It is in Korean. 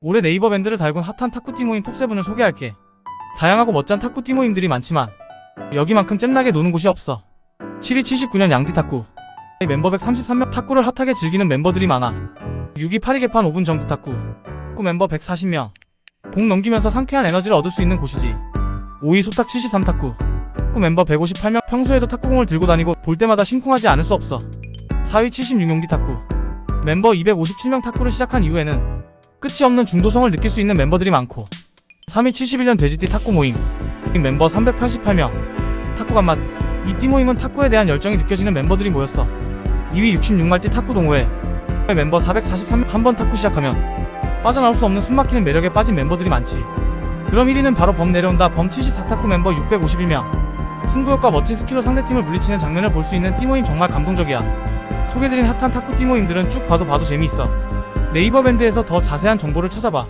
올해 네이버 밴드를 달군 핫한 탁구띠 모임 톱7을 소개할게. 다양하고 멋진 탁구띠 모임들이 많지만 여기만큼 잼나게 노는 곳이 없어. 7위 79년 양디 탁구. 멤버 133명 탁구를 핫하게 즐기는 멤버들이 많아. 6위 8위 개판 5분 전구 탁구. 탁구 멤버 140명. 공 넘기면서 상쾌한 에너지를 얻을 수 있는 곳이지. 5위 소탁 73 탁구. 탁구 멤버 158명 평소에도 탁구공을 들고 다니고 볼 때마다 심쿵하지 않을 수 없어. 4위 76용기 탁구. 멤버 257명 탁구를 시작한 이후에는 끝이 없는 중도성을 느낄 수 있는 멤버들이 많고 3위 71년 돼지띠 탁구 모임 멤버 388명 탁구 간맛 이 띠 모임은 탁구에 대한 열정이 느껴지는 멤버들이 모였어. 2위 66말띠 탁구 동호회 멤버 443명 한 번 탁구 시작하면 빠져나올 수 없는 숨막히는 매력에 빠진 멤버들이 많지. 그럼 1위는 바로 범 내려온다. 범 74탁구 멤버 651명. 승부욕과 멋진 스킬로 상대팀을 물리치는 장면을 볼 수 있는 띠 모임 정말 감동적이야. 소개드린 핫한 탁구 띠 모임들은 쭉 봐도 봐도 재미있어 네이버 밴드에서 더 자세한 정보를 찾아봐